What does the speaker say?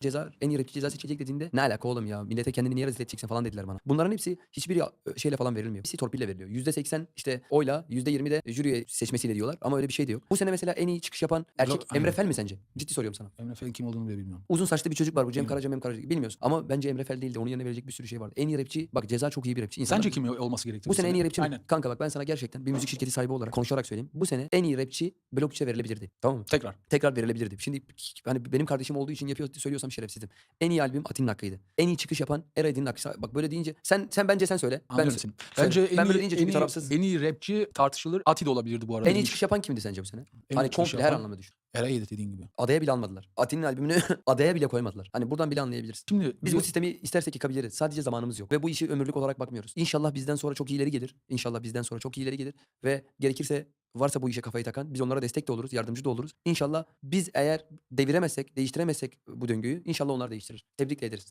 ceza en iyi rapçi ceza seçecek dediğinde ne alaka oğlum ya millete kendini niye rezil edeceksin falan dediler bana. Bunların hepsi hiçbiri şeyle falan verilmiyor. Hepsi torpille veriliyor. %80 işte oyla %20 de jüriye seçmesiyle diyorlar ama öyle bir şey de yok. Bu sene mesela en iyi çıkış yapan erkek Yok, aynen. Emre Fel mi sence? Ciddi soruyorum sana. Emre Fel'in kim olduğunu bile bilmiyorum. Uzun saçlı bir çocuk var bu Cem. Karaca Mem Karaca bilmiyorsun. Ama bence Emre Fel değildi. Onun yerine verecek bir sürü şey vardı. En iyi rapçi bak ceza çok iyi bir rapçi. İnsanlar- Sence kim olması gerektiği bu sene en iyi rapçi mi? Aynen. Kanka bak ben sana gerçekten bir müzik şirketi sahibi olarak konuşarak söyleyeyim. Bu sene en iyi rapçi Blokçu'ya verilebilirdi. Tamam mı? Tekrar. Tekrar verilebilirdi. Şimdi hani benim kardeşim olduğu için yapıyor söylüyorsam şerefsizim. En iyi albüm Atin'in hakkıydı. En iyi çıkış yapan Eraydın'ın hakkı. Bak böyle deyince sen sen bence sen söyle. Ben, Anlıyorum seni. söyle. Bence en ben böyle deyince en, iyi, tarafsız. en iyi rapçi tartışılır. Ati de olabilirdi bu arada. En iyi çıkış yapan kimdi sence bu sene? En hani komple her yapan- anlamda düşün. Eray'dı dediğin gibi. Adaya bile almadılar. Atin'in albümünü adaya bile koymadılar. Hani buradan bile anlayabiliriz. Şimdi Biz bu sistemi istersek yıkabiliriz. Sadece zamanımız yok. Ve bu işi ömürlük olarak bakmıyoruz. İnşallah bizden sonra çok iyileri gelir. İnşallah bizden sonra çok iyileri gelir. Ve gerekirse varsa bu işe kafayı takan biz onlara destek de oluruz, yardımcı da oluruz. İnşallah biz eğer deviremezsek, değiştiremezsek bu döngüyü inşallah onlar değiştirir. Tebrik ederiz.